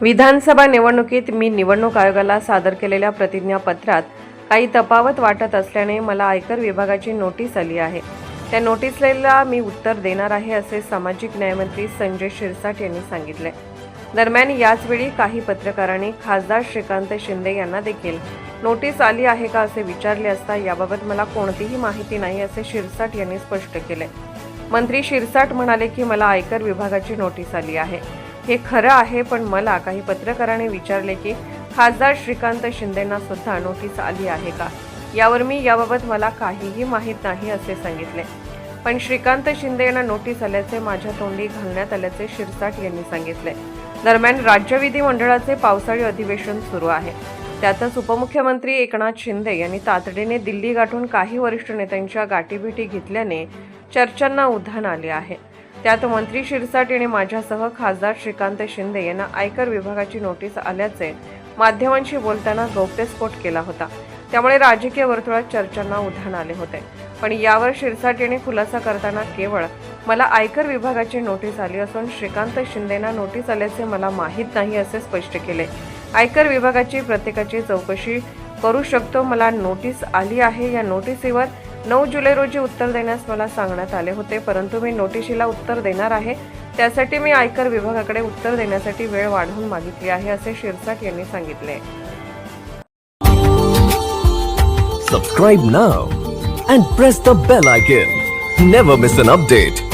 विधानसभा निवडणुकीत मी निवडणूक आयोगाला सादर केलेल्या प्रतिज्ञापत्रात काही तफावत वाटत असल्याने मला आयकर विभागाची नोटीस आली आहे. त्या नोटीसला मी उत्तर देणार आहे असे सामाजिक न्यायमंत्री संजय शिरसाट यांनी सांगितले. दरम्यान याचवेळी काही पत्रकारांनी खासदार श्रीकांत शिंदे यांना देखील नोटीस आली आहे का असे विचारले असता याबाबत मला कोणतीही माहिती नाही असे शिरसाट यांनी स्पष्ट केले. मंत्री शिरसाट म्हणाले की मला आयकर विभागाची नोटीस आली आहे. हे खरं आहे पण मला काही पत्रकाराने विचारले की खासदार श्रीकांत शिंदेना सुद्धा नोटीस आली आहे का? यावर मी याबाबत मला काहीही माहीत नाही असे सांगितले. पण श्रीकांत शिंदे यांना नोटीस आल्याचे माझ्या तोंडी घालण्यात आल्याचे शिरसाट यांनी सांगितले. दरम्यान राज्य विधिमंडळाचे पावसाळी अधिवेशन सुरू आहे. त्यातच उपमुख्यमंत्री एकनाथ शिंदे यांनी तातडीने दिल्ली गाठून काही वरिष्ठ नेत्यांच्या गाठीभेटी घेतल्याने चर्चांना उधाण आले आहे. त्यात मंत्री शिरसाट यांनी माझ्यासह खासदार श्रीकांत शिंदे यांना आयकर विभागाची नोटीस आल्याचे माध्यमांशी बोलताना गौप्यस्फोट केला होता. त्यामुळे राजकीय वर्तुळात चर्चांना उधाण आले होते. पण यावर शिरसाट यांनी खुलासा करताना केवळ मला आयकर विभागाची नोटीस आली असून श्रीकांत शिंदेना नोटीस आल्याचे मला माहीत नाही असे स्पष्ट केले. आयकर विभागाची प्रत्येकाची चौकशी करू शकतो मला नोटीस आली आहे. या नोटिसीवर नऊ जुलै रोजी उत्तर देण्यास मला सांगण्यात आले होते परंतु मी नोटिशीला उत्तर देणार आहे. त्यासाठी मी आयकर विभागाकडे उत्तर देण्यासाठी वेळ वाढवून मागितली आहे असे शिरसाट यांनी सांगितले. Subscribe now and press the bell icon never miss an update